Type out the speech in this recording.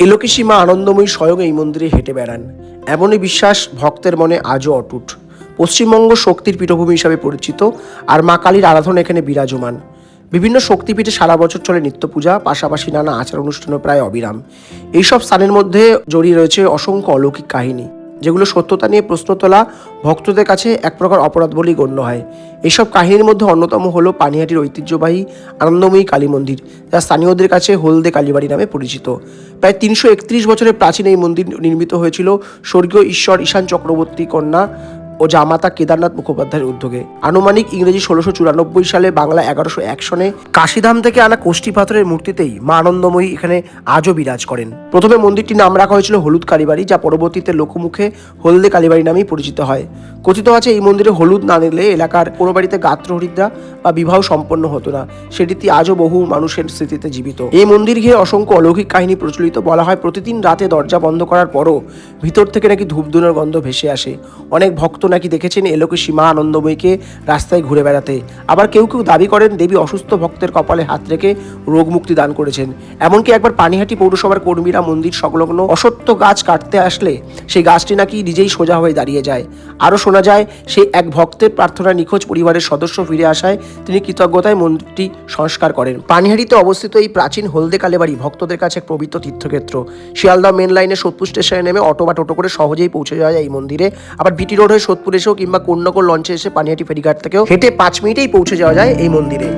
এলোকেশীমা আনন্দময়ী স্বয়ং এই মন্দিরে হেঁটে বেড়ান। এমনই বিশ্বাস ভক্তের মনে আজও অটুট। পশ্চিমবঙ্গ শক্তির পীঠভূমি হিসাবে পরিচিত আর মা কালীর আরাধনা এখানে বিরাজমান। বিভিন্ন শক্তিপীঠে সারা বছর চলে নিত্য পূজা পাশাপাশি নানা আচার অনুষ্ঠানও প্রায় অবিরাম। এইসব স্থানের মধ্যে জড়িয়ে রয়েছে অসংখ্য অলৌকিক কাহিনী। যেগুলো সত্যতা নিয়ে প্রশ্ন তোলা ভক্তদের কাছে এক প্রকার অপরাধ বলেই গণ্য হয়। এসব কাহিনীর মধ্যে অন্যতম হলো পানিহাটির ঐতিহ্যবাহী আনন্দময়ী কালী মন্দির, যা স্থানীয়দের কাছে হলদে কালীবাড়ি নামে পরিচিত। প্রায় তিনশো একত্রিশ বছরের প্রাচীন এই মন্দির নির্মিত হয়েছিল স্বর্গীয় ঈশ্বর ঈশান চক্রবর্তী কন্যা ও জামাতা কেদারনাথ মুখোপাধ্যায়ের উদ্যোগে। আনুমানিক ইংরেজি ষোলোশো চুরানব্বই সালে বাংলা এগারোশো এক সনে কাশিধাম থেকে আনা কোষ্ঠী পাথরের মূর্তিতেই মা আনন্দময়ী এখানে আজও বিরাজ করেন। প্রথমে মন্দিরটির নাম রাখা হয়েছিল হলুদ কালীবাড়ি, যা পরবর্তীতে লোকমুখে হলদে কালীবাড়ি নামেই পরিচিত হয়। কথিত আছে, এই মন্দিরে হলুদ না নিলে এলাকার কোনো বাড়িতে গাত্র হরিদ্রা বা বিবাহ সম্পন্ন হতো না। সেটিতে আজও বহু মানুষের স্মৃতিতে জীবিত। এই মন্দির ঘিরে অসংখ্য অলৌকিক কাহিনী প্রচলিত। বলা হয়, প্রতিদিন রাতে দরজা বন্ধ করার পরও ভিতর থেকে নাকি ধূপধুনোর গন্ধ ভেসে আসে। অনেক ভক্ত নাকি দেখেছেন এলোকে সীমা আনন্দময়ীকে রাস্তায় ঘুরে বেড়াতে। আবার কেউ কেউ দাবি করেন দেবী অসুস্থ ভক্তের কপালে হাত রেখে রোগ মুক্তি দান করেছেন। এমনকি একবার পানিহাটি পৌরসভার কর্মীরা মন্দির সংলগ্ন অসত্য গাছ কাটতে আসলে সেই গাছটি নাকি নিজেই সোজা হয়ে দাঁড়িয়ে যায়। আরও শোনা যায় সেই এক ভক্তের প্রার্থনা নিখোঁজ পরিবারের সদস্য ফিরে আসায় তিনি কৃতজ্ঞতায় মন্দিরটি সংস্কার করেন। পানিহাটিতে অবস্থিত এই প্রাচীন হলদে কালেবাড়ি ভক্তদের কাছে এক পবিত্র তীর্থক্ষেত্র। শিয়ালদা মেন লাইনে সোদপুর স্টেশনে নেমে অটো বা টোটো করে সহজেই পৌঁছে যাওয়া যায় এই মন্দিরে। আবার বিটি রোড হয়ে সোদপুর এসেও কিংবা কন্যকর লঞ্চে এসে পানিহাটি ফেরিঘাট থেকেও হেঁটে পাঁচ মিনিটেই পৌঁছে যাওয়া যায় এই মন্দিরে।